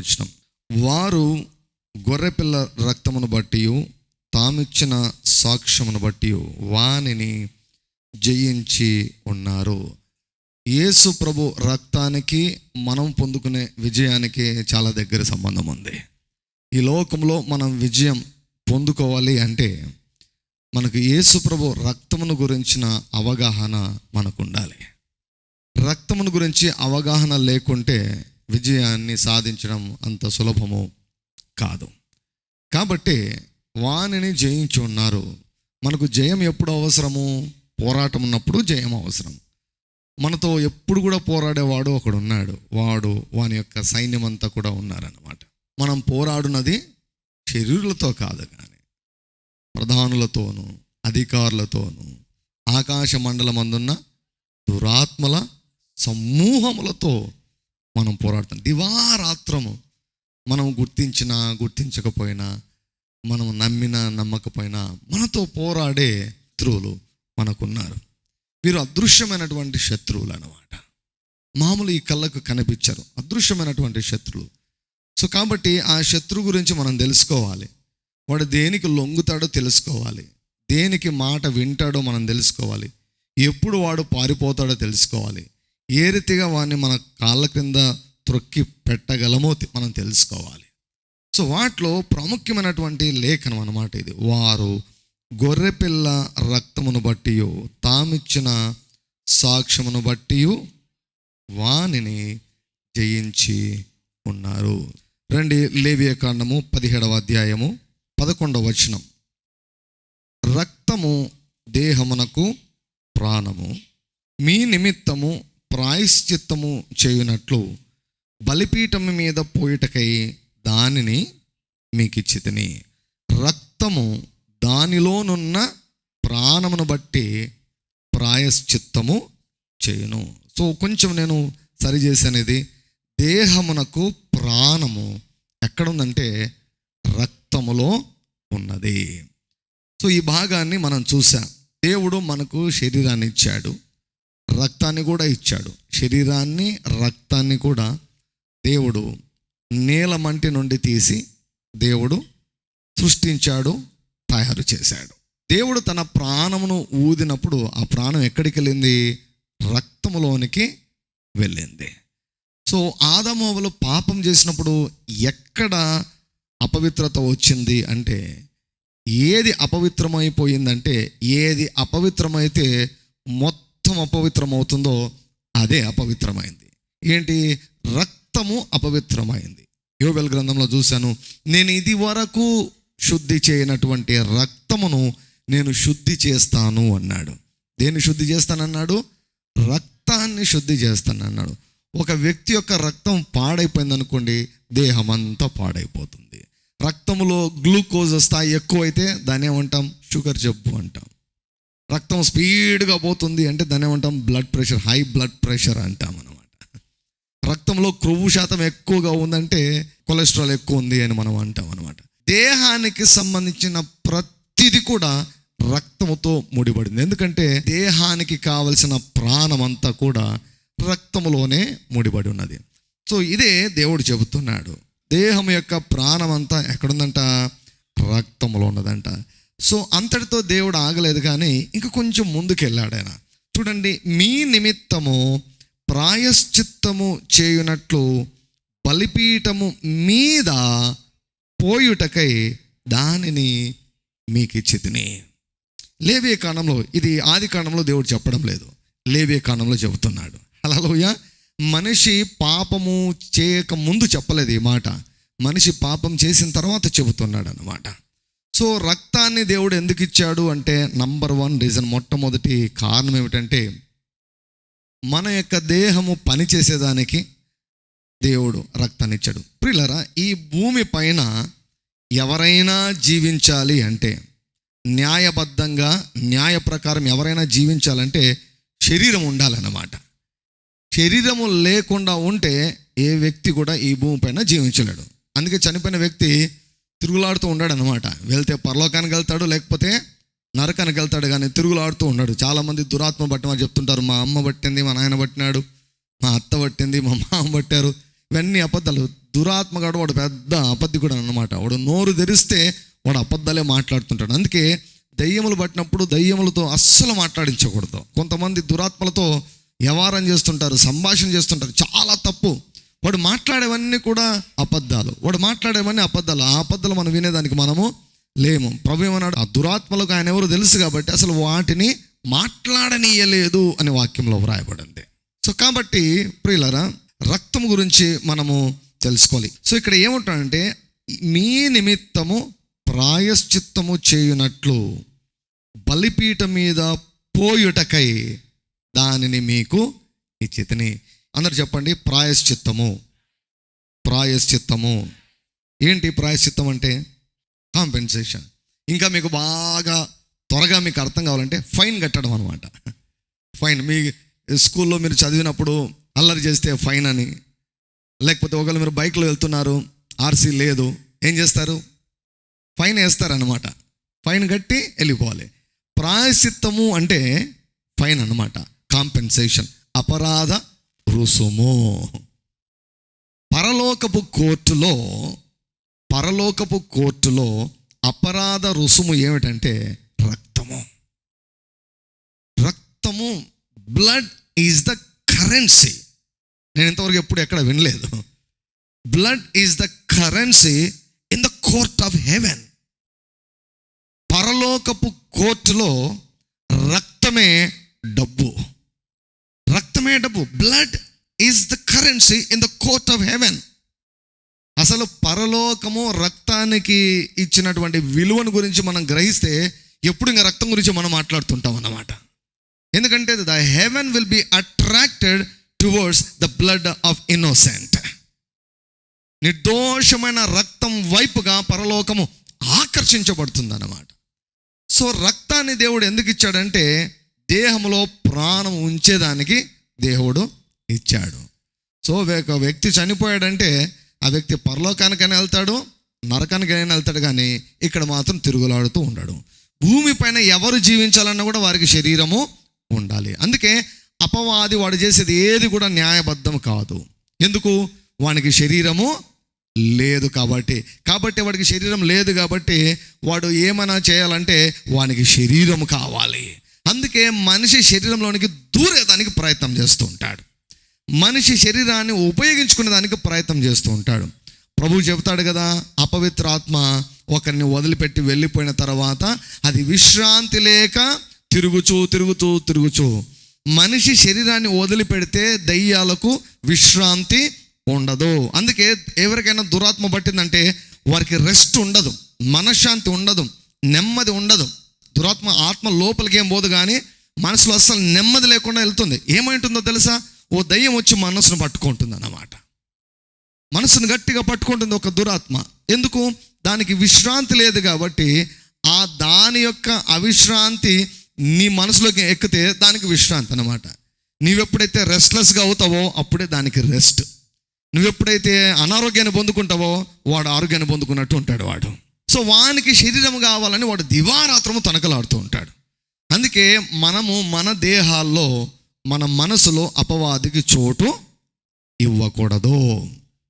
వచనం. వారు గొర్రెపిల్ల రక్తమును బట్టి తామిచ్చిన సాక్ష్యమును బట్టి వానిని జయించి ఉన్నారు. యేసు ప్రభు రక్తానికి మనం పొందుకునే విజయానికి చాలా దగ్గర సంబంధం ఉంది. ఈ లోకంలో మనం విజయం పొందుకోవాలి అంటే మనకు యేసు ప్రభు రక్తమును గురించిన అవగాహన మనకు ఉండాలి రక్తమును గురించి అవగాహన లేకుంటే విజయాన్ని సాధించడం అంత సులభము కాదు. కాబట్టి వానిని జయించి ఉన్నారు. మనకు జయం ఎప్పుడు అవసరము? పోరాటం ఉన్నప్పుడు జయం అవసరం. మనతో ఎప్పుడు కూడా పోరాడేవాడు ఒకడు ఉన్నాడు వాడు వాని యొక్క సైన్యం అంతా కూడా ఉన్నారన్నమాట. మనం పోరాడున్నది శరీరులతో కాదు కానీ ప్రధానులతోనూ అధికారులతోనూ ఆకాశ మండలం అందున్న దురాత్మల సమూహములతో మనం పోరాడుతాం. దివారాత్రము మనం గుర్తించినా గుర్తించకపోయినా మనం నమ్మినా నమ్మకపోయినా మనతో పోరాడే శత్రువులు మనకున్నారు. వీరు అదృశ్యమైనటువంటి శత్రువులు అన్నమాట. మామూలు ఈ కళ్ళకు కనిపించరు. అదృశ్యమైనటువంటి శత్రువులు. సో కాబట్టి ఆ శత్రువు గురించి మనం తెలుసుకోవాలి. వాడు దేనికి లొంగుతాడో తెలుసుకోవాలి. దేనికి మాట వింటాడో మనం తెలుసుకోవాలి. ఎప్పుడు వాడు పారిపోతాడో తెలుసుకోవాలి. ఏ రీతిగా వాడిని మన కాళ్ళ క్రింద త్రొక్కి పెట్టగలమో మనం తెలుసుకోవాలి. సో వాటిలో ప్రాముఖ్యమైనటువంటి లేఖనం అన్నమాట ఇది. వారు గొర్రెపిల్ల రక్తమును బట్టి తామిచ్చిన సాక్ష్యమును బట్టి వానిని జయించి ఉన్నారు. రండి లేవియ కాండము పదిహేడవ అధ్యాయము పదకొండవ వచనం. రక్తము దేహమునకు ప్రాణము. మీ నిమిత్తము ప్రాయశ్చిత్తము చేయునట్లు బలిపీఠం మీద పోయిటకై దానిని మీకు ఇచ్చితిని రక్తము దానిలోనున్న ప్రాణమును బట్టి ప్రాయశ్చిత్తము చేయును. సో కొంచెం నేను సరి చేశానేది దేహమునకు ప్రాణము ఎక్కడుందంటే రక్తములో ఉన్నది. సో ఈ భాగాన్ని మనం చూసాం. దేవుడు మనకు శరీరాన్ని ఇచ్చాడు రక్తాన్ని కూడా ఇచ్చాడు. శరీరాన్ని రక్తాన్ని కూడా దేవుడు నేల మంటి నుండి తీసి దేవుడు సృష్టించాడు తయారు చేశాడు. దేవుడు తన ప్రాణమును ఊదినప్పుడు ఆ ప్రాణం ఎక్కడికి వెళ్ళింది? రక్తములోనికి వెళ్ళింది. సో ఆదమోవలు పాపం చేసినప్పుడు ఎక్కడ అపవిత్రత వచ్చింది అంటే ఏది అపవిత్రమైపోయిందంటే ఏది అపవిత్రమైతే మొత్తం అపవిత్రమవుతుందో అదే అపవిత్రమైంది. ఏంటి? రక్తము అపవిత్రమైంది. యోబెల్ గ్రంథంలో చూశాను నేను ఇది వరకు శుద్ధి చేయనటువంటి రక్తమును నేను శుద్ధి చేస్తాను అన్నాడు. దేన్ని శుద్ధి చేస్తానన్నాడు? రక్తాన్ని శుద్ధి చేస్తానన్నాడు. ఒక వ్యక్తి యొక్క రక్తం పాడైపోయింది అనుకోండి దేహం అంతా పాడైపోతుంది. రక్తంలో గ్లూకోజ్ స్థాయి ఎక్కువైతే దాన్ని ఏమంటాం? షుగర్ జబ్బు అంటాం. రక్తం స్పీడ్గా పోతుంది అంటే దాన్ని ఏమంటాం? Blood pressure high blood pressure అంటాం అనమాట రక్తంలో క్రొవ్వు శాతం ఎక్కువగా ఉందంటే కొలెస్ట్రాల్ ఎక్కువ ఉంది అని మనం అంటాం అనమాట దేహానికి సంబంధించిన ప్రతిది కూడా రక్తముతో ముడిపడింది. ఎందుకంటే దేహానికి కావలసిన ప్రాణం అంతా కూడా రక్తములోనే ముడిపడి ఉన్నది. సో ఇదే దేవుడు చెబుతున్నాడు. దేహం యొక్క ప్రాణం అంతా ఎక్కడుందంట? రక్తంలో ఉన్నదంట. సో అంతటితో దేవుడు ఆగలేదు కానీ ఇంకా కొంచెం ముందుకెళ్ళాడు ఆయన. చూడండి మీ నిమిత్తము ప్రాయశ్చిత్తము చేయునట్లు బలిపీఠము మీద పోయుటకై దానిని మీకు ఇచ్చితిని లేవే కాలంలో ఇది ఆది కాలంలో దేవుడు చెప్పడం లేదు. లేవే కాలంలో చెబుతున్నాడు. హలోయ మనిషి పాపము చేయక ముందు చెప్పలేదు ఈ మాట. మనిషి పాపం చేసిన తర్వాత చెబుతున్నాడు అన్నమాట సో రక్తాన్ని దేవుడు ఎందుకు ఇచ్చాడు అంటే నంబర్ వన్ రీజన్ మొట్టమొదటి కారణం ఏమిటంటే మన యొక్క దేహము పనిచేసేదానికి దేవుడు రక్తాన్ని ఇచ్చాడు. ప్రిలరా ఈ భూమి పైన ఎవరైనా జీవించాలి అంటే న్యాయబద్ధంగా న్యాయ ప్రకారం ఎవరైనా జీవించాలంటే శరీరం ఉండాలన్నమాట. శరీరము లేకుండా ఉంటే ఏ వ్యక్తి కూడా ఈ భూమి పైన జీవించలేడు. అందుకే చనిపోయిన వ్యక్తి తిరుగులాడుతూ ఉన్నాడు అనమాట వెళ్తే పరలోకానికి వెళ్తాడు లేకపోతే నరకానికి వెళ్తాడు కానీ తిరుగులాడుతూ ఉన్నాడు. చాలామంది దురాత్మ పట్టిన చెప్తుంటారు మా అమ్మ పట్టింది మా నాయన పట్టినాడు మా అత్త పట్టింది మా మామ పట్టారు. ఇవన్నీ అబద్ధాలు. దురాత్మగాడు వాడు పెద్ద అబద్ధికుడు అనమాట వాడు నోరు తెరిస్తే వాడు అబద్ధాలే మాట్లాడుతుంటాడు. అందుకే దయ్యములు పట్టినప్పుడు దయ్యములతో అస్సలు మాట్లాడించకూడదు. కొంతమంది దురాత్మలతో వ్యవహారం చేస్తుంటారు సంభాషణ చేస్తుంటారు. చాలా తప్పు. వాడు మాట్లాడేవన్నీ కూడా అబద్ధాలు. వాడు మాట్లాడేవన్నీ అబద్ధాలు. ఆ అబద్ధాలు మనం వినేదానికి మనము లేము. ప్రభు ఏమన్నాడు? ఆ దురాత్మలకు ఆయన ఎవరు తెలుసు కాబట్టి అసలు వాటిని మాట్లాడనీయలేదు అనే వాక్యంలో వ్రాయబడింది. సో కాబట్టి ప్రియులరా రక్తం గురించి మనము తెలుసుకోవాలి. సో ఇక్కడ ఏముంటాడంటే మీ నిమిత్తము ప్రాయశ్చిత్తము చేయునట్లు బలిపీఠం మీద పోయుటకై దానిని మీకు ఇచ్చితిని. అందరు చెప్పండి ప్రాయశ్చిత్తము. ప్రాయశ్చిత్తము. ఏంటి ప్రాయశ్చిత్తం అంటే? కాంపెన్సేషన్. ఇంకా మీకు బాగా త్వరగా మీకు అర్థం కావాలంటే ఫైన్ కట్టడం అనమాట ఫైన్. మీ స్కూల్లో మీరు చదివినప్పుడు అల్లరి చేస్తే ఫైన్ అని. లేకపోతే ఒకవేళ మీరు బైక్లో వెళ్తున్నారు ఆర్సీ లేదు ఏం చేస్తారు? ఫైన్ వేస్తారనమాట ఫైన్ కట్టి వెళ్ళిపోవాలి. ప్రాయశ్చిత్తము అంటే ఫైన్ అన్నమాట. కాంపెన్సేషన్. అపరాధ రుసుము పరలోకపు కోర్టులో పరలోకపు కోర్టులో అపరాధ రుసుము ఏమిటంటే రక్తము. రక్తము బ్లడ్ ఈజ్ ద కరెన్సీ నేను ఇంతవరకు ఎప్పుడు ఎక్కడ వినలేదు. Blood is the currency in the court of heaven పరలోకపు కోర్టులో రక్తమే డబ్బు. రక్తమే డబ్బు blood is the currency in the court of heaven అసలు పరలోకము రక్తానికి ఇచ్చినటువంటి విలువను గురించి మనం గ్రహిస్తే ఎప్పుడు ఇంకా రక్తం గురించి మనం మాట్లాడుతుంటాం అన్నమాట. ఎందుకంటే the heaven will be attracted towards the blood of innocent. నిర్దోషమైన రక్తం వైపుగా పరలోకము ఆకర్షించబడుతుంది అన్నమాట సో రక్తాన్ని దేవుడు ఎందుకు ఇచ్చాడంటే దేహంలో ప్రాణం ఉంచేదానికి దేవుడు ఇచ్చాడు. సో ఒక వ్యక్తి చనిపోయాడంటే ఆ వ్యక్తి పరలోకానికైనా వెళ్తాడు నరకానికైనా వెళ్తాడు కానీ ఇక్కడ మాత్రం తిరుగులాడుతూ ఉండాడు. భూమి పైన ఎవరు జీవించాలన్నా కూడా వారికి శరీరము ఉండాలి. అందుకే అపవాది వాడు చేసేది ఏది కూడా న్యాయబద్ధం కాదు. ఎందుకు? వానికి శరీరము లేదు కాబట్టి. కాబట్టి వాడికి శరీరం లేదు కాబట్టి వాడు ఏమైనా చేయాలంటే వానికి శరీరం కావాలి. అందుకే మనిషి శరీరంలోనికి దూరేదానికి ప్రయత్నం చేస్తూ ఉంటాడు. మనిషి శరీరాన్ని ఉపయోగించుకునే దానికి ప్రయత్నం చేస్తూ ఉంటాడు. ప్రభు చెబుతాడు కదా అపవిత్ర ఆత్మ ఒకరిని వదిలిపెట్టి వెళ్ళిపోయిన తర్వాత అది విశ్రాంతి లేక తిరుగుచూ తిరుగుతూ తిరుగుచూ మనిషి శరీరాన్ని వదిలిపెడితే దయ్యాలకు విశ్రాంతి ఉండదు. అందుకే ఎవరికైనా దురాత్మ పట్టిందంటే వారికి రెస్ట్ ఉండదు మనశ్శాంతి ఉండదు నెమ్మది ఉండదు. దురాత్మ ఆత్మ లోపలికి ఏం పోదు కానీ మనసులో అస్సలు నెమ్మది లేకుండా వెళ్తుంది. ఏమైంటుందో తెలుసా? ఓ దయ్యం వచ్చి మనసును పట్టుకుంటుంది అన్నమాట. మనసును గట్టిగా పట్టుకుంటుంది ఒక దురాత్మ. ఎందుకు? దానికి విశ్రాంతి లేదు కాబట్టి ఆ దాని యొక్క అవిశ్రాంతి నీ మనసులోకి ఎక్కితే దానికి విశ్రాంతి అనమాట నీవెప్పుడైతే రెస్ట్లెస్గా అవుతావో అప్పుడే దానికి రెస్ట్. నువ్వెప్పుడైతే అనారోగ్యాన్ని పొందుకుంటావో వాడు ఆరోగ్యాన్ని పొందుకున్నట్టు ఉంటాడు వాడు. సో వానికి శరీరం కావాలని వాడు దివారాత్రము తనకలాడుతూ ఉంటాడు. అందుకే మనము మన దేహాల్లో మన మనసులో అపవాదికి చోటు ఇవ్వకూడదు.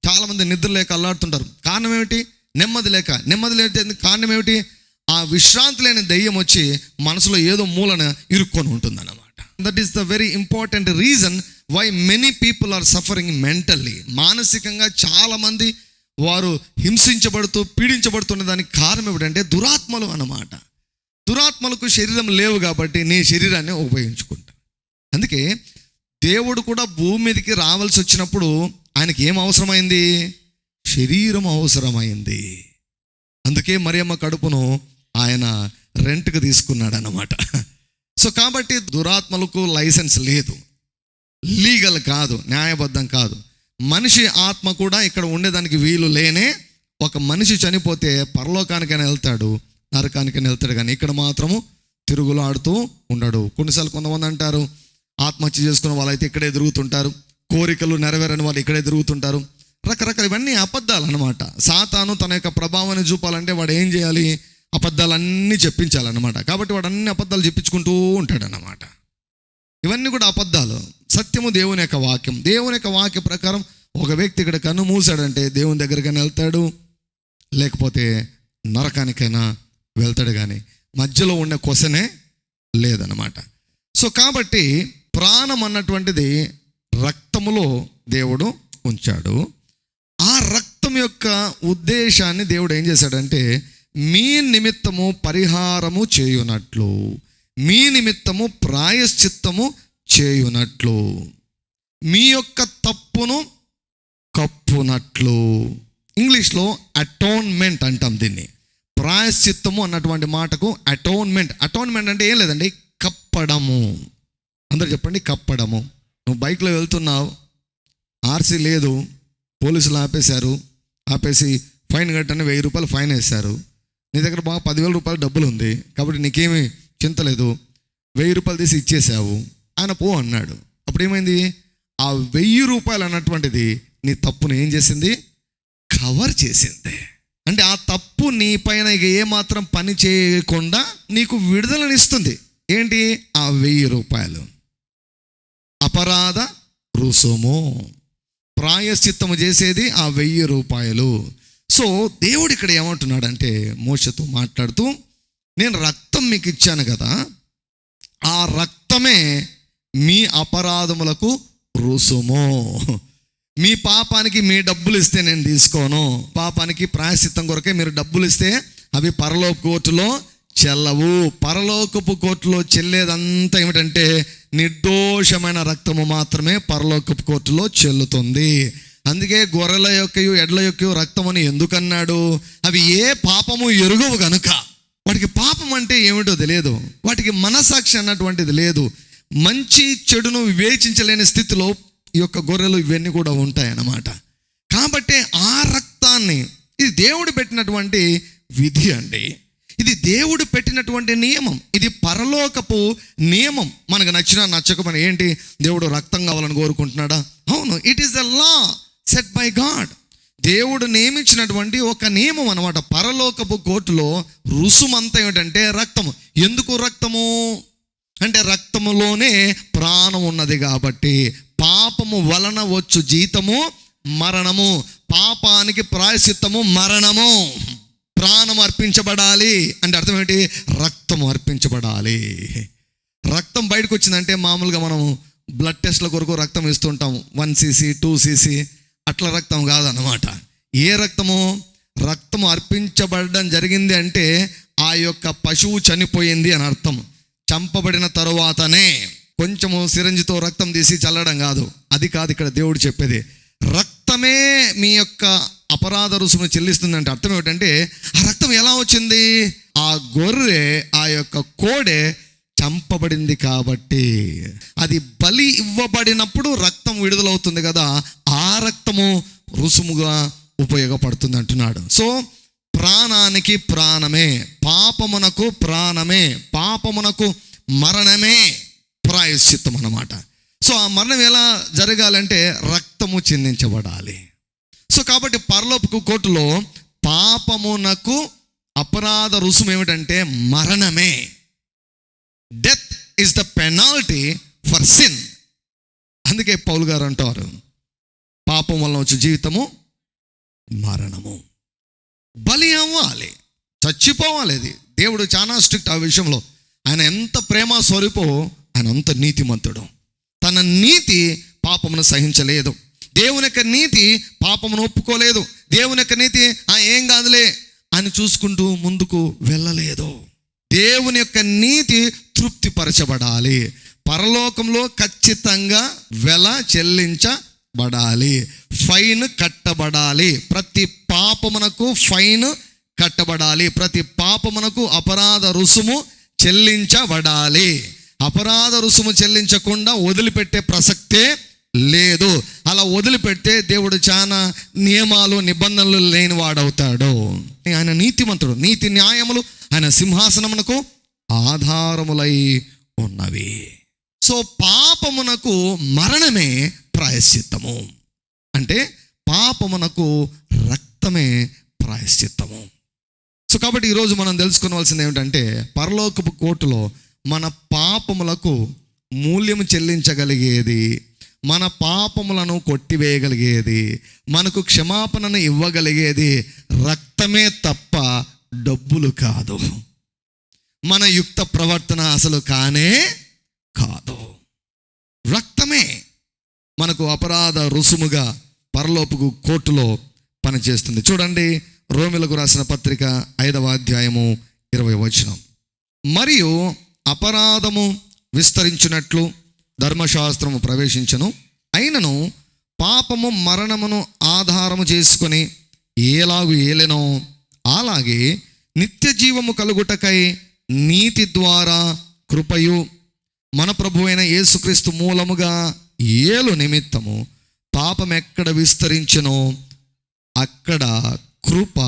చాలామంది నిద్ర లేక అల్లాడుతుంటారు. కారణం ఏమిటి? నెమ్మది లేక. నెమ్మది లేక కారణం ఏమిటి? ఆ విశ్రాంతి లేని దయ్యం వచ్చి మనసులో ఏదో మూలన ఇరుక్కొని ఉంటుంది అన్నమాట that is the very important reason why many people are suffering mentally మానసికంగా చాలామంది వారు హింసించబడుతూ పీడించబడుతున్న దానికి కారణం ఏమిటంటే దురాత్మలు అన్నమాట. దురాత్మలకు శరీరం లేవు కాబట్టి నీ శరీరాన్ని ఉపయోగించుకుంటా అందుకే దేవుడు కూడా భూమి మీదకి రావాల్సి వచ్చినప్పుడు ఆయనకి ఏం అవసరమైంది? శరీరం అవసరమైంది. అందుకే మరియమ్మ కడుపును ఆయన రెంట్కి తీసుకున్నాడు అన్నమాట సో కాబట్టి దురాత్మలకు లైసెన్స్ లేదు. లీగల్ కాదు న్యాయబద్ధం కాదు. మనిషి ఆత్మ కూడా ఇక్కడ ఉండేదానికి వీలు లేనే ఒక మనిషి చనిపోతే పరలోకానికైనా వెళ్తాడు నరకానికైనా వెళ్తాడు కానీ ఇక్కడ మాత్రము తిరుగులాడుతూ ఉండడు. కొన్నిసార్లు కొంతమంది అంటారు ఆత్మహత్య చేసుకున్న వాళ్ళైతే ఇక్కడే తిరుగుతుంటారు కోరికలు నెరవేరని వాళ్ళు ఇక్కడే తిరుగుతుంటారు. రకరకాల ఇవన్నీ అబద్ధాలు అనమాట సాతాను తన యొక్క ప్రభావాన్ని చూపాలంటే వాడు ఏం చేయాలి? అబద్ధాలన్నీ చెప్పించాలన్నమాట. కాబట్టి వాడు అన్ని అబద్ధాలు చెప్పించుకుంటూ ఉంటాడనమాట ఇవన్నీ కూడా అబద్ధాలు. సత్యము దేవుని యొక్క వాక్యం. దేవుని యొక్క వాక్య ప్రకారం ఒక వ్యక్తి ఇక్కడ కన్ను మూసాడంటే దేవుని దగ్గరికైనా వెళ్తాడు లేకపోతే నరకానికైనా వెళ్తాడు కానీ మధ్యలో ఉండే కొసనే లేదనమాట సో కాబట్టి ప్రాణం అన్నటువంటిది రక్తములో దేవుడు ఉంచాడు. ఆ రక్తం యొక్క ఉద్దేశాన్ని దేవుడు ఏం చేశాడంటే మీ నిమిత్తము పరిహారము చేయునట్లు మీ నిమిత్తము ప్రాయశ్చిత్తము చేయునట్లు మీ యొక్క తప్పును కప్పునట్లు. ఇంగ్లీష్లో అటోన్మెంట్ అంటాం దీన్ని. ప్రాయశ్చిత్తము అన్నటువంటి మాటకు అటోన్మెంట్ అటోన్మెంట్ అంటే ఏం లేదండి కప్పడము. అందరు చెప్పండి కప్పడము. నువ్వు బైక్లో వెళ్తున్నావు ఆర్సీ లేదు పోలీసులు ఆపేశారు ఆపేసి ఫైన్ కట్టని వెయ్యి రూపాయలు ఫైన్ వేశారు. నీ దగ్గర బాగా పదివేల రూపాయలు డబ్బులు ఉంది కాబట్టి నీకేమీ చింత లేదు. వెయ్యి రూపాయలు తీసి ఇచ్చేసావు ఆయన పో అన్నాడు. అప్పుడు ఏమైంది ఆ వెయ్యి రూపాయలు అన్నటువంటిది నీ తప్పును ఏం చేసింది? కవర్ చేసింది. అంటే ఆ తప్పు నీ పైన ఇక ఏమాత్రం పని చేయకుండా నీకు విడుదలనిస్తుంది. ఏంటి? ఆ వెయ్యి రూపాయలు. అపరాధ రుసుము. ప్రాయశ్చిత్తము చేసేది ఆ వెయ్యి రూపాయలు. సో దేవుడు ఇక్కడ ఏమంటున్నాడంటే మోసతో మాట్లాడుతూ నేను రక్తం మీకు ఇచ్చాను కదా. ఆ రక్తమే మీ అపరాధములకు రుసుము. మీ పాపానికి మీ డబ్బులు ఇస్తే నేను తీసుకోను. పాపానికి ప్రాయశ్చిత్తం కొరకే మీరు డబ్బులు ఇస్తే అవి పరలోక కోర్టులో చెల్లవు. పరలోకపు కోర్టులో చెల్లేదంతా ఏమిటంటే నిర్దోషమైన రక్తము మాత్రమే పరలోకపు కోర్టులో చెల్లుతుంది. అందుకే గొర్రెల యొక్క ఎడ్ల యొక్కయు రక్తమని ఎందుకన్నాడు? అవి ఏ పాపము ఎరుగవు గనుక. వాటికి పాపం అంటే ఏమిటో తెలియదు. వాటికి మనసాక్షి అన్నటువంటిది లేదు. మంచి చెడును వివేచించలేని స్థితిలో ఈ యొక్క గొర్రెలు ఇవన్నీ కూడా ఉంటాయి అన్నమాట కాబట్టి ఆ రక్తాన్ని ఇది దేవుడు పెట్టినటువంటి విధి అండి. ఇది దేవుడు పెట్టినటువంటి నియమం. ఇది పరలోకపు నియమం. మనకు నచ్చినా నచ్చకపోయినా ఏంటి? దేవుడు రక్తం కావాలని కోరుకుంటున్నాడా? అవును. It is the law set by God దేవుడు నియమించినటువంటి ఒక నియమం అనమాట పరలోకపు కోర్టులో రుసుమంతా ఏమిటంటే రక్తము. ఎందుకు రక్తము? అంటే రక్తములోనే ప్రాణం ఉన్నది కాబట్టి పాపము వలన వచ్చు జీతము మరణము. పాపానికి ప్రాయశ్చిత్తము మరణము. ప్రాణం అర్పించబడాలి అంటే అర్థం ఏంటి? రక్తం అర్పించబడాలి. రక్తం బయటకు వచ్చిందంటే మామూలుగా మనం బ్లడ్ టెస్ట్ల కొరకు రక్తం ఇస్తుంటాం. వన్ సీసీ టూ సీసీ అట్లా రక్తం కాదన్నమాట. ఏ రక్తము? రక్తం అర్పించబడడం జరిగింది అంటే ఆ యొక్క పశువు చనిపోయింది అని అర్థం. చంపబడిన తరువాతనే కొంచెము సిరంజితో రక్తం తీసి చల్లడం కాదు. అది కాదు ఇక్కడ దేవుడు చెప్పేది. రక్తమే మీ యొక్క అపరాధ రుసుము చెల్లిస్తుందంటే అర్థం ఏమిటంటే ఆ రక్తం ఎలా వచ్చింది? ఆ గొర్రె ఆ యొక్క కోడె చంపబడింది కాబట్టి. అది బలి ఇవ్వబడినప్పుడు రక్తం విడుదలవుతుంది కదా ఆ రక్తము రుసుముగా ఉపయోగపడుతుంది అంటున్నాడు. సో ప్రాణానికి ప్రాణమే పాపమునకు ప్రాణమే పాపమునకు మరణమే ప్రాయశ్చిత్తం అన్నమాట సో ఆ మరణం ఎలా జరగాలంటే రక్తము చిందించబడాలి. సో కాబట్టి పరలోపు కోర్టులో పాపమునకు అపరాధ రుసుము ఏమిటంటే మరణమే. Death is the penalty for sin అందుకే పౌలు గారు అంటారు పాపం వల్ల వచ్చే జీవితము మరణము. బలి అవ్వాలి. చచ్చిపోవాలి అది. దేవుడు చాలా స్ట్రిక్ట్ ఆ విషయంలో. ఆయన ఎంత ప్రేమ స్వరూపో ఆయన అంత నీతిమంతుడు. తన నీతి పాపమును సహించలేదు. దేవుని యొక్క నీతి పాపమును ఒప్పుకోలేదు. దేవుని యొక్క నీతి ఆ ఏం కాదులే అని చూసుకుంటూ ముందుకు వెళ్ళలేదు. దేవుని యొక్క నీతి తృప్తిపరచబడాలి. పరలోకంలో ఖచ్చితంగా వెల చెల్లించ కట్టబడాలి. ఫైన్ కట్టబడాలి. ప్రతి పాపమునకు ఫైన్ కట్టబడాలి. ప్రతి పాపమునకు అపరాధ రుసుము చెల్లించబడాలి. అపరాధ రుసుము చెల్లించకుండా వదిలిపెట్టే ప్రసక్తే లేదు. అలా వదిలిపెడితే దేవుడు చాలా నియమాలు నిబంధనలు లేని వాడవుతాడు ఆయన నీతిమంతుడు నీతి న్యాయములు ఆయన సింహాసనమునకు ఆధారములై ఉన్నవి. సో పాపమునకు మరణమే ప్రాయశ్చిత్తము. అంటే పాపమునకు రక్తమే ప్రాయశ్చిత్తము. సో కాబట్టి ఈరోజు మనం తెలుసుకోవాల్సింది ఏమిటంటే పరలోకపు కోర్టులో మన పాపములకు మూల్యము చెల్లించగలిగేది మన పాపములను కొట్టివేయగలిగేది మనకు క్షమాపణను ఇవ్వగలిగేది రక్తమే తప్ప డబ్బులు కాదు. మన యుక్త ప్రవర్తన అసలు కానే కాదు. రక్తమే మనకు అపరాధ రుసుముగా పరలోపుకు కోర్టులో పనిచేస్తుంది. చూడండి రోమిలకు రాసిన పత్రిక ఐదవ అధ్యాయము ఇరవై వచనం. మరియు అపరాధము విస్తరించినట్లు ధర్మశాస్త్రము ప్రవేశించను. అయినను పాపము మరణమును ఆధారము చేసుకొని ఏలాగు ఏలెనో అలాగే నిత్య జీవము కలుగుటకై నీతి ద్వారా కృపయు మన ప్రభు అయిన యేసుక్రీస్తు మూలముగా ఏలు నిమిత్తము పాపం ఎక్కడ విస్తరించినో అక్కడ కృప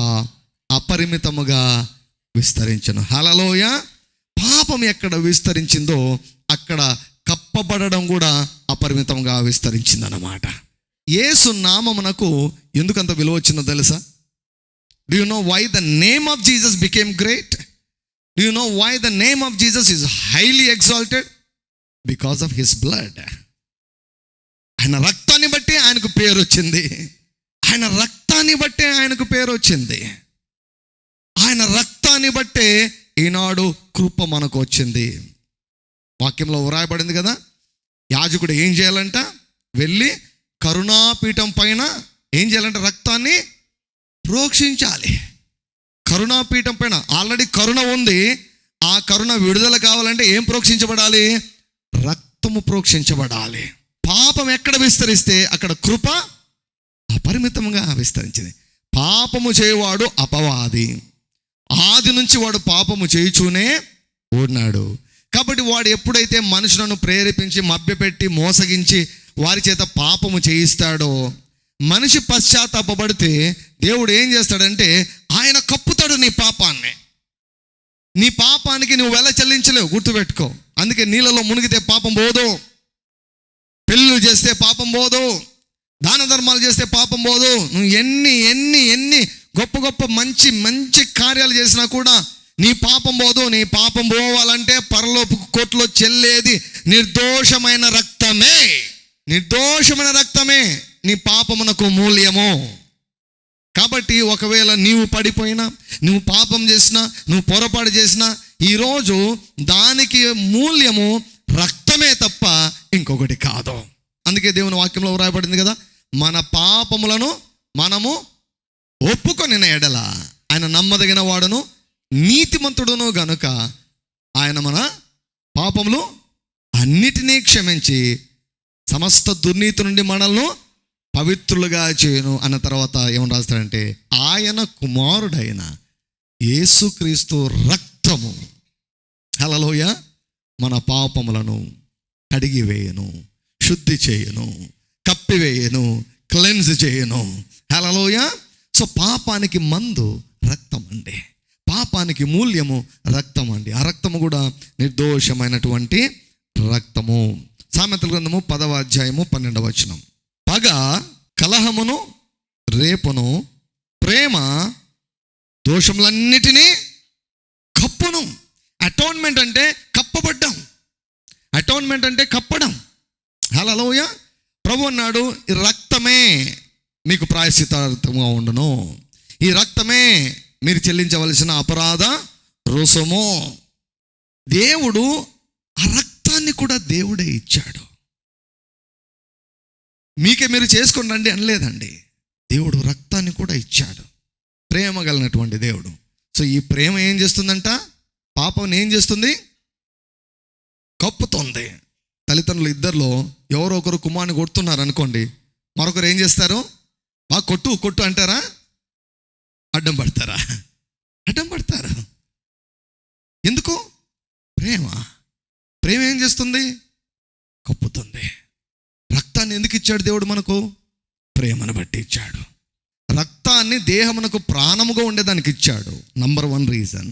అపరిమితముగా విస్తరించను. హలలోయ పాపం ఎక్కడ విస్తరించిందో అక్కడ కప్పబడడం కూడా అపరిమితంగా విస్తరించిందన్నమాట. యేసు నామమునకు ఎందుకంత విలువ వచ్చిందో తెలుసా? Do you know why the name of Jesus became great do you know why the name of Jesus is highly exalted because of his blood ఆయన రక్తాన్ని బట్టి ఆయనకు పేరు వచ్చింది. ఆయన రక్తాన్ని బట్టే ఆయనకు పేరు వచ్చింది. ఆయన రక్తాన్ని బట్టే ఈనాడు కృప మనకు వచ్చింది. వాక్యంలో వ్రాయబడింది కదా? యాజకుడు ఏం చేయాలంట? వెళ్ళి కరుణాపీఠం పైన ఏం చేయాలంటే? రక్తాన్ని ప్రోక్షించాలి. కరుణాపీఠం పైన ఆల్రెడీ కరుణ ఉంది. ఆ కరుణ విడుదల కావాలంటే ఏం ప్రోక్షించబడాలి? రక్తము ప్రోక్షించబడాలి. పాపం ఎక్కడ విస్తరిస్తే అక్కడ కృప అపరిమితంగా విస్తరించింది. పాపము చేయవాడు అపవాది. ఆది నుంచి వాడు పాపము చేయుచూనే ఉన్నాడు. కాబట్టి వాడు ఎప్పుడైతే మనుషులను ప్రేరేపించి మభ్యపెట్టి మోసగించి వారి చేత పాపము చేయిస్తాడో మనిషి పశ్చాత్తాపడితే దేవుడు ఏం చేస్తాడంటే ఆయన కప్పుతాడు నీ పాపాన్ని. నీ పాపానికి నువ్వు వెల చెల్లించలేవు గుర్తుపెట్టుకో. అందుకే నీళ్ళలో మునిగితే పాపం పోదు. పెళ్ళిళ్ళు చేస్తే పాపం పోదు. దాన ధర్మాలు చేస్తే పాపం పోదు. నువ్వు ఎన్ని ఎన్ని ఎన్ని గొప్ప గొప్ప మంచి మంచి కార్యాలు చేసినా కూడా నీ పాపం పోదు. నీ పాపం పోవాలంటే పరలోపు కోట్లో చెల్లేది నిర్దోషమైన రక్తమే. నిర్దోషమైన రక్తమే. నీ పాపమునకు మూల్యము. కాబట్టి ఒకవేళ నీవు పడిపోయినా నువ్వు పాపం చేసినా నువ్వు పొరపాటు చేసినా ఈరోజు దానికి మూల్యము రక్తమే తప్ప ఇంకొకటి కాదు. అందుకే దేవుని వాక్యంలో వ్రాయబడింది కదా మన పాపములను మనము ఒప్పుకొని ఎడల ఆయన నమ్మదగిన వాడును నీతిమంతుడును గనుక ఆయన మన పాపములు అన్నిటినీ క్షమించి సమస్త దుర్నీతి నుండి మనల్ని పవిత్రులుగా చేయను అన్న తర్వాత ఏమని రాస్తాడంటే ఆయన కుమారుడైన యేసుక్రీస్తు రక్తము హలలోయ మన పాపములను కడిగివేయను శుద్ధి చేయను కప్పివేయను క్లెన్స్ చేయను. హలలోయ సో పాపానికి మందు రక్తం అండి పాపానికి మూల్యము రక్తం అండి ఆ రక్తము కూడా నిర్దోషమైనటువంటి రక్తము. సామెతల గ్రంథము పదవ అధ్యాయము పన్నెండవ వచనం. పగ కలహమును రేపును ప్రేమ దోషములన్నిటినీ కప్పును. అటోన్మెంట్ అంటే కప్పబడ్డం. అటోన్మెంట్ అంటే కప్పడం. హలోయ ప్రభు అన్నాడు ఈ రక్తమే మీకు ప్రాయశ్చితార్థంగా ఉండను. ఈ రక్తమే మీరు చెల్లించవలసిన అపరాధ రుసము దేవుడు ఆ రక్తాన్ని కూడా దేవుడే ఇచ్చాడు. మీకే మీరు చేసుకోండి అనలేదండి. దేవుడు రక్తాన్ని కూడా ఇచ్చాడు. ప్రేమ కలిగినటువంటి దేవుడు. సో ఈ ప్రేమ ఏం చేస్తుందంట? పాపం ఏం చేస్తుంది? కప్పుతోంది. తల్లిదండ్రులు ఇద్దరిలో ఎవరో ఒకరు కుమార్ని కొడుతున్నారు అనుకోండి మరొకరు ఏం చేస్తారు? మా కొట్టు కొట్టు అంటారా? అడ్డం పడతారా? అడ్డం పడతారు? ఎందుకు? ప్రేమ ఏం చేస్తుంది కప్పుతుంది రక్తాన్ని ఎందుకు ఇచ్చాడు దేవుడు మనకు? ప్రేమను బట్టి ఇచ్చాడు రక్తాన్ని దేహమునకు ప్రాణముగా ఉండేదానికి ఇచ్చాడు. నంబర్ వన్ రీజన్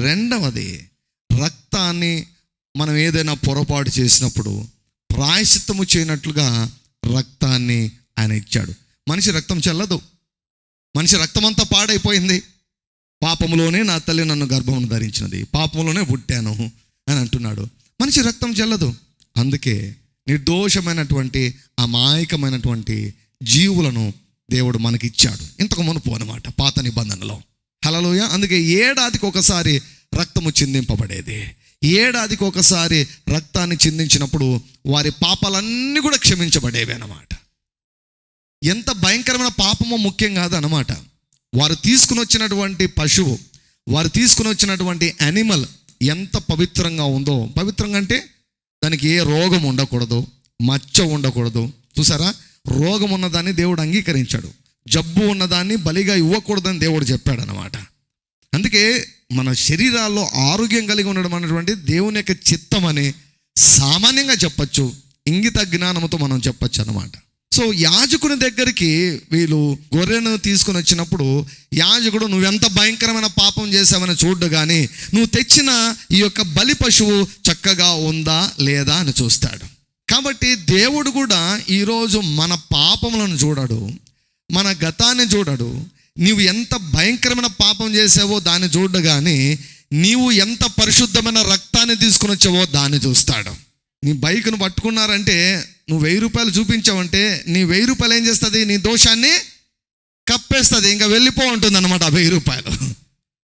రెండవది రక్తాన్ని మనం ఏదైనా పొరపాటు చేసినప్పుడు ప్రాయశ్చిత్తము చేయనట్లుగా రక్తాన్ని ఆయన ఇచ్చాడు. మనిషి రక్తం చెల్లదు. మనిషి రక్తం అంతా పాడైపోయింది. పాపంలోనే నా తల్లి నన్ను గర్భమును ధరించినది. పాపంలోనే పుట్టాను అని అంటున్నాడు. మనిషి రక్తం చెల్లదు. అందుకే నిర్దోషమైనటువంటి అమాయకమైనటువంటి జీవులను దేవుడు మనకి ఇచ్చాడు ఇంతకు మునుపు అనమాట పాత నిబంధనలో. హలలోయ అందుకే ఏడాదికి ఒకసారి రక్తము చిందింపబడేది. ఏడాదికి ఒకసారి రక్తాన్ని చిందించినప్పుడు వారి పాపాలన్నీ కూడా క్షమించబడేవి అన్నమాట. ఎంత భయంకరమైన పాపమో ముఖ్యం కాదు అనమాట వారు తీసుకుని వచ్చినటువంటి పశువు వారు తీసుకుని వచ్చినటువంటి యానిమల్ ఎంత పవిత్రంగా ఉందో పవిత్రంగా అంటే దానికి ఏ రోగం ఉండకూడదు మచ్చ ఉండకూడదు. చూసారా? రోగం ఉన్నదాన్ని దేవుడు అంగీకరించాడు. జబ్బు ఉన్నదాన్ని బలిగా ఇవ్వకూడదని దేవుడు చెప్పాడు అనమాట అందుకే మన శరీరాల్లో ఆరోగ్యం కలిగి ఉండడం అనేటువంటి దేవుని యొక్క చిత్తం అని సామాన్యంగా చెప్పచ్చు. ఇంగిత జ్ఞానంతో మనం చెప్పచ్చు అనమాట సో యాజకుని దగ్గరికి వీళ్ళు గొర్రెను తీసుకుని వచ్చినప్పుడు యాజకుడు నువ్వెంత భయంకరమైన పాపం చేసావని చూడ్డు కానీ నువ్వు తెచ్చిన ఈ యొక్క బలి పశువు చక్కగా ఉందా లేదా అని చూస్తాడు. కాబట్టి దేవుడు కూడా ఈరోజు మన పాపములను చూడడు మన గతాన్ని చూడడు. నీవు ఎంత భయంకరమైన పాపం చేసావో దాన్ని చూడ్డు కానీ నీవు ఎంత పరిశుద్ధమైన రక్తాన్ని తీసుకుని వచ్చావో దాన్ని చూస్తాడు. నీ బైక్ను పట్టుకున్నారంటే నువ్వు వెయ్యి రూపాయలు చూపించావంటే నీ వెయ్యి రూపాయలు ఏం చేస్తుంది? నీ దోషాన్ని కప్పేస్తుంది. ఇంకా వెళ్ళిపో ఉంటుంది అనమాట ఆ వెయ్యి రూపాయలు.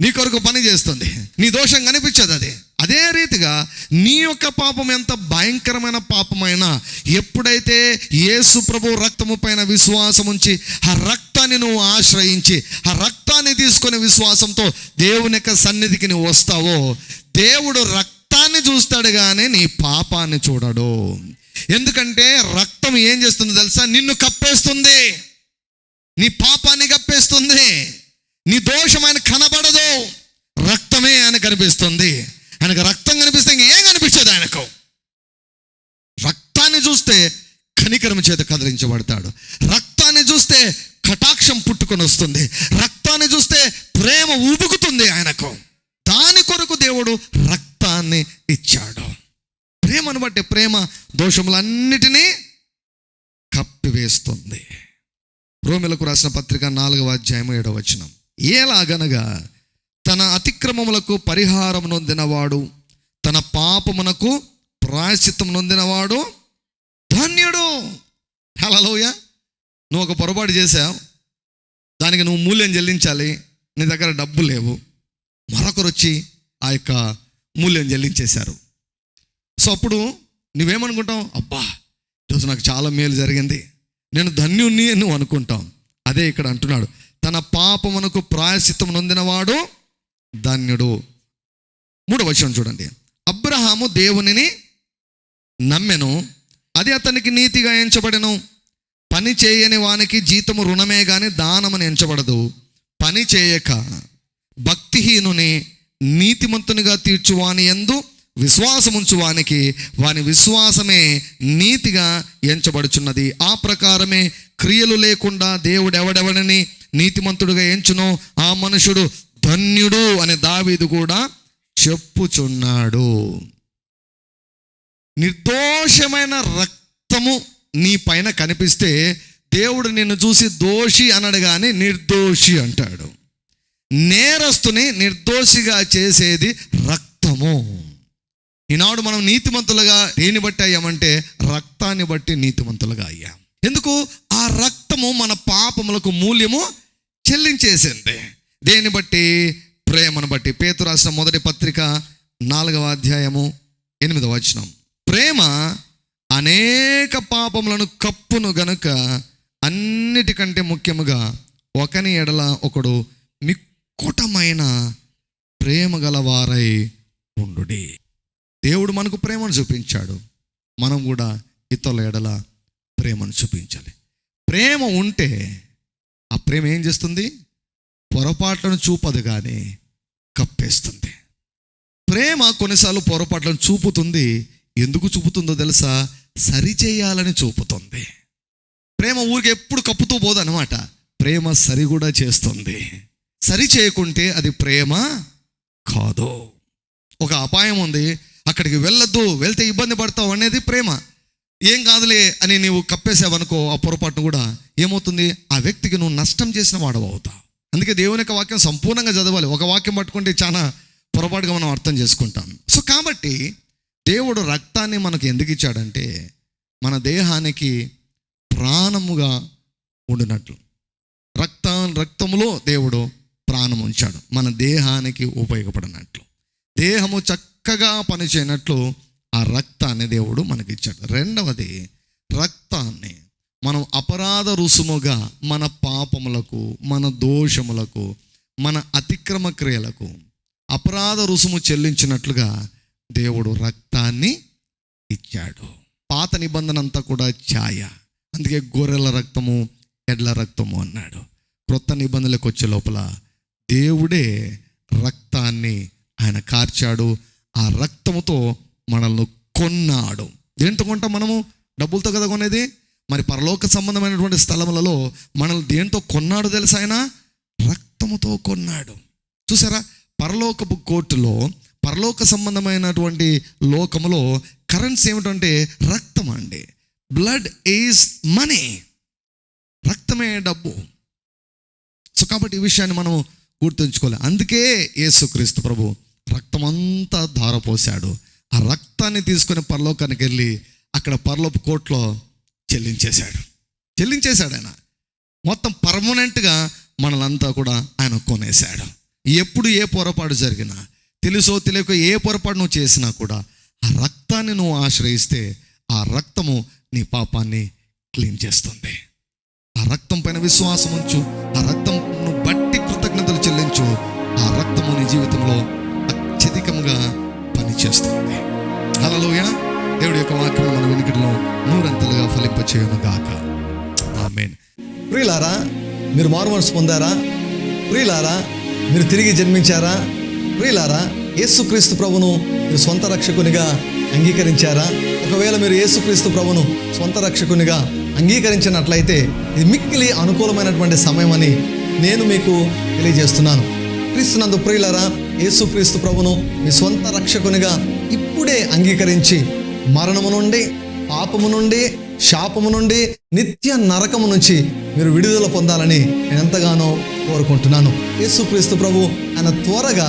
నీ కొరకు పని చేస్తుంది. నీ దోషం కనిపించదు అది. అదే రీతిగా నీ యొక్క పాపం ఎంత భయంకరమైన పాపమైనా ఎప్పుడైతే యేసు ప్రభు రక్తము పైన విశ్వాసం ఉంచి ఆ రక్తాన్ని నువ్వు ఆశ్రయించి ఆ రక్తాన్ని తీసుకునే విశ్వాసంతో దేవుని యొక్క సన్నిధికి నువ్వు వస్తావో దేవుడు రక్తాన్ని చూస్తాడు కానీ నీ పాపాన్ని చూడడు. ఎందుకంటే రక్తం ఏం చేస్తుంది తెలుసా? నిన్ను కప్పేస్తుంది. నీ పాపాన్ని కప్పేస్తుంది. నీ దోషం ఆయన కనబడదు. రక్తమే ఆయన కనిపిస్తుంది. ఆయనకు రక్తం కనిపిస్తే ఇంకేం కనిపించదు ఆయనకు. రక్తాన్ని చూస్తే కనికరం చేత కదిలించబడతాడు. రక్తాన్ని చూస్తే కటాక్షం పుట్టుకొని వస్తుంది. రక్తాన్ని చూస్తే ప్రేమ ఊబుకుతుంది ఆయనకు. దాని కొరకు దేవుడు రక్తాన్ని ఇచ్చాడు. ప్రేమను బట్టి ప్రేమ దోషములన్నిటినీ కప్పివేస్తుంది. రోమిలకు రాసిన పత్రిక నాలుగవ అధ్యాయం ఏడవ వచనం. ఏలాగనగా తన అతిక్రమములకు పరిహారం నొందినవాడు తన పాపమునకు ప్రాయశ్చిత్తం నొందినవాడు ధన్యుడు. హలోయ నువ్వు ఒక పొరపాటు చేసావు దానికి నువ్వు మూల్యం చెల్లించాలి. నీ దగ్గర డబ్బు లేవు. మరొకరు వచ్చి ఆ యొక్క మూల్యం చెల్లించేశారు. సో అప్పుడు నువ్వేమనుకుంటావు? అబ్బా ఈరోజు నాకు చాలా మేలు జరిగింది. నేను ధన్యుణ్ణి అని నువ్వు అనుకుంటాం అదే ఇక్కడ అంటున్నాడు. తన పాపమునకు ప్రాయశ్చిత్తం నొందినవాడు ధన్యుడు. మూడవ వచనం చూడండి. అబ్రహాము దేవునిని నమ్మెను. అది అతనికి నీతిగా ఎంచబడెను. పని చేయని వానికి జీతము రుణమే కానీ దానమని ఎంచబడదు. పని చేయక భక్తిహీనుని నీతిమంతునిగా తీర్చువాని ఎందు విశ్వాసముంచు వానికి వాని విశ్వాసమే నీతిగా ఎంచబడుచున్నది. ఆ ప్రకారమే క్రియలు లేకుండా దేవుడు ఎవడెవడని నీతిమంతుడుగా ఎంచునో ఆ మనుషుడు ధన్యుడు అనే దావీదు కూడా చెప్పుచున్నాడు. నిర్దోషమైన రక్తము నీ పైన కనిపిస్తే దేవుడు నిన్ను చూసి దోషి అనడు కానీ నిర్దోషి అంటాడు. నేరస్తుని నిర్దోషిగా చేసేది రక్తము. ఈనాడు మనం నీతిమంతులుగా దేని బట్టి అయ్యామంటే రక్తాన్ని బట్టి నీతిమంతులుగా అయ్యాం. ఎందుకు? ఆ రక్తము మన పాపములకు మూల్యము చెల్లించేసింది. దేని బట్టి? ప్రేమను బట్టి. పేతు రాసిన మొదటి పత్రిక నాలుగవ అధ్యాయము ఎనిమిదవ వచనం. ప్రేమ అనేక పాపములను కప్పును గనుక అన్నిటికంటే ముఖ్యముగా ఒకని ఎడల ఒకడు మిక్కుటమైన ప్రేమ గలవారై ఉండు దేవుడు మనకు ప్రేమను చూపించాడు. మనం కూడా ఇతరుల ఎడల ప్రేమను చూపించాలి. ప్రేమ ఉంటే ఆ ప్రేమ ఏం చేస్తుంది? పొరపాట్లను చూపదు కానీ కప్పేస్తుంది. ప్రేమ కొన్నిసార్లు పొరపాట్లను చూపుతుంది. ఎందుకు చూపుతుందో తెలుసా? సరిచేయాలని చూపుతుంది. ప్రేమ ఊరికి ఎప్పుడు కప్పుతూ పోదు అనమాట ప్రేమ సరి కూడా చేస్తుంది. సరి చేయకుంటే అది ప్రేమ కాదు. ఒక అపాయం ఉంది. అక్కడికి వెళ్ళొద్దు వెళ్తే ఇబ్బంది పడతావు అనేది ప్రేమ. ఏం కాదులే అని నీవు కప్పేసావనుకో ఆ పొరపాటును కూడా ఏమవుతుంది? ఆ వ్యక్తికి నువ్వు నష్టం చేసిన వాడు అవుతావు అందుకే దేవుని యొక్క వాక్యం సంపూర్ణంగా చదవాలి. ఒక వాక్యం పట్టుకుంటే చాలా పొరపాటుగా మనం అర్థం చేసుకుంటాం. సో కాబట్టి దేవుడు రక్తాన్ని మనకు ఎందుకు ఇచ్చాడంటే మన దేహానికి ప్రాణముగా ఉండినట్లు. రక్త రక్తములో దేవుడు ప్రాణం ఉంచాడు. మన దేహానికి ఉపయోగపడినట్లు. దేహము చక్క చక్కగా పనిచేయనట్లు ఆ రక్తాన్ని దేవుడు మనకిచ్చాడు. రెండవది రక్తాన్ని మనం అపరాధ రుసుముగా మన పాపములకు మన దోషములకు మన అతిక్రమ క్రియలకు అపరాధ రుసుము చెల్లించినట్లుగా దేవుడు రక్తాన్ని ఇచ్చాడు. పాత నిబంధన అంతా కూడా ఛాయ. అందుకే గొర్రెల రక్తము ఎడ్ల రక్తము అన్నాడు. క్రొత్త నిబంధనలకు వచ్చే లోపల దేవుడే రక్తాన్ని ఆయన కార్చాడు. ఆ రక్తముతో మనల్ని కొన్నాడు. దేంతో కొంటాం మనము? డబ్బులతో కదా కొనేది? మరి పరలోక సంబంధమైనటువంటి స్థలములలో మనల్ని దేంతో కొన్నాడు తెలుసా ఆయన? రక్తముతో కొన్నాడు. చూసారా? పరలోకపు కోర్టులో పరలోక సంబంధమైనటువంటి లోకములో కరెన్సీ ఏమిటంటే రక్తం అండి. బ్లడ్ ఈజ్ మనీ రక్తమే డబ్బు. సో కాబట్టి ఈ విషయాన్ని మనం గుర్తుంచుకోవాలి. అందుకే యేసుక్రీస్తు ప్రభు రక్తం అంతా ధారపోశాడు. ఆ రక్తాన్ని తీసుకొని పరలోకానికి వెళ్ళి అక్కడ పరలోపు కోట్లో చెల్లించేశాడు. చెల్లించేశాడు ఆయన. మొత్తం పర్మనెంట్గా మనలంతా కూడా ఆయన కొనేశాడు. ఎప్పుడు ఏ పొరపాటు జరిగినా తెలుసో తెలియక ఏ పొరపాటు నువ్వు చేసినా కూడా ఆ రక్తాన్ని నువ్వు ఆశ్రయిస్తే ఆ రక్తము నీ పాపాన్ని క్లీన్ చేస్తుంది. ఆ రక్తం పైన విశ్వాసం ఉంచు ఆ రక్తం చేస్తుంది. హలోయ దేవుడి యొక్క వాక్యం మన వెనుకటిలో నూరంతలుగా ఫలింపచేయను గాక. ఆమెన్. ప్రియులారా మీరు మార్మన్స్ పొందారా? ప్రియులారా మీరు తిరిగి జన్మించారా? ప్రియులారా యేసుక్రీస్తు ప్రభును మీరు సొంత రక్షకునిగా అంగీకరించారా? ఒకవేళ మీరు యేసుక్రీస్తు ప్రభును సొంత రక్షకునిగా అంగీకరించినట్లయితే ఇది మిక్కిలి అనుకూలమైనటువంటి సమయం అని నేను మీకు తెలియజేస్తున్నాను. క్రీస్తునందు ప్రియులారా యేసుక్రీస్తు ప్రభును మీ సొంత రక్షకునిగా ఇప్పుడే అంగీకరించి మరణము నుండి పాపము నుండి శాపము నుండి నిత్య నరకము నుంచి మీరు విడుదల పొందాలని నేను ఎంతగానో కోరుకుంటున్నాను. యేసుక్రీస్తు ప్రభు ఆయన త్వరగా